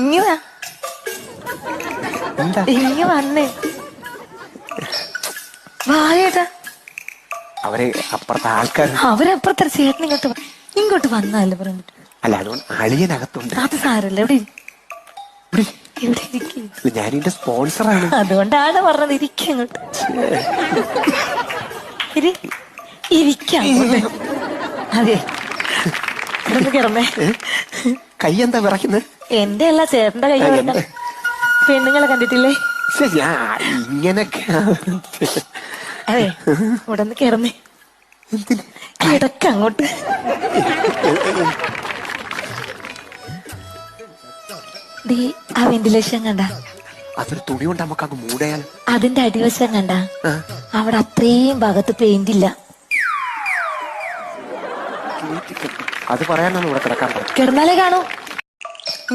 ഇങ്ങ വാ. എന്താ? ഇങ്ങ വന്നേ. വായേട്ടാ അവരെ അപ്പുറത്തെ ആൾക്കാർ അവരപ്പുറത്തെ ചേട്ടൻ ഇങ്ങോട്ട് വാ. ഇങ്ങോട്ട് വന്നല്ലേ പറഞ്ഞിട്ട് അല്ല അതുകൊണ്ട് അളിയനകത്തുണ്ട്. അത് സാരല്ല എവിടെ? ഇരി. ഇവിടെ ഇരിക്കും? ഇല്ല, ഞാനിന്റെ സ്പോൺസറാണ്. അതുകൊണ്ടാണ് പറഞ്ഞത് ഇരിക്ക അങ്ങോട്ട് ഇരി. ഇരിക്കാം അതെ. കൈ എന്താ വിറയ്ക്കുന്നത് എന്റെ അല്ല ചേട്ടന്റെ കൈ പെണ്ണുങ്ങളെ കണ്ടിട്ടില്ലേ? ഇങ്ങനൊക്കെ അതെ ഉടന്ന് കിടന്നേ കിടക്ക അങ്ങോട്ട്. ആ വെന്റിലേഷൻ കണ്ട. അതൊരു തുണി കൊണ്ട് നമുക്ക് അങ്ങ് മൂടയാൽ. അതിന്റെ അടിവശം കണ്ട. അവിടെ അത്രയും ഭാഗത്ത് പെയിന്റ് ഇല്ല അത് പറയാനാണ് ഇവിടെ കിടക്കാൻ കിടന്നാലേ കാണൂ.